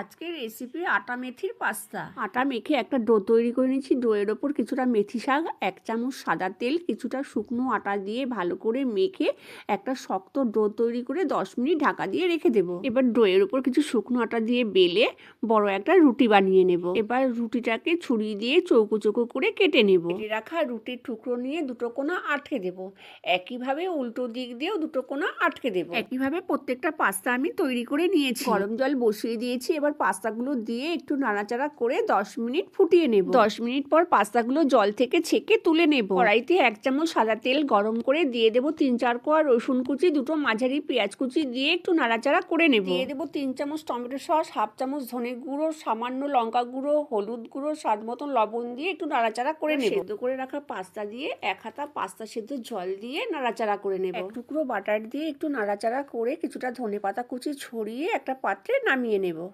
আজকের রেসিপি আটা মেথির পাস্তা। আটা মেখে একটা ডো তৈরি করে নিয়েছি। ডোয়ের ওপর কিছুটা মেথি শাক এক চামচ সাদা তেল কিছুটা শুকনো আটা দিয়ে ভালো করে মেখে একটা শক্ত ডো তৈরি করে দশ মিনিট ঢাকা দিয়ে রেখে দেবো। এবার ডোয়ের ওপর কিছু শুকনো আটা দিয়ে বেলে বড় একটা রুটি বানিয়ে নেব। এবার রুটিটাকে ছুরি দিয়ে চৌকো চৌকো করে কেটে নেব। রাখা রুটির টুকরো নিয়ে দুটো কোনা আটকে দেব। একইভাবে উল্টো দিক দিয়েও দুটো কোনা আটকে দেব। একইভাবে প্রত্যেকটা পাস্তা আমি তৈরি করে নিয়েছি। গরম জল বসিয়ে দিয়েছি। এবার পাস্তাগুলো দিয়ে একটু নাড়াচাড়া করে দশ মিনিট ফুটিয়ে নেব। দশ মিনিট পর পাস্তাগুলো জল থেকে ছেঁকে তুলে নেব। কড়াইতে এক চামচ সাদা তেল গরম করে দিয়ে দেবো তিন চার কোয়া রসুন কুচি দুটো মাঝারি পেঁয়াজ কুচি দিয়ে একটু নাড়াচাড়া করে নেব। দিয়ে দেবো তিন চামচ টমেটো সস হাফ চামচ ধনে গুঁড়ো সামান্য লঙ্কা গুঁড়ো হলুদ গুঁড়ো স্বাদ মতন লবণ দিয়ে একটু নাড়াচাড়া করে নেব। সেদ্ধ করে রাখা পাস্তা দিয়ে এক হাতা পাস্তা সেদ্ধ জল দিয়ে নাড়াচাড়া করে নেব। এক টুকরো বাটার দিয়ে একটু নাড়াচাড়া করে কিছুটা ধনে পাতা কুচি ছড়িয়ে একটা পাত্রে নামিয়ে নেব।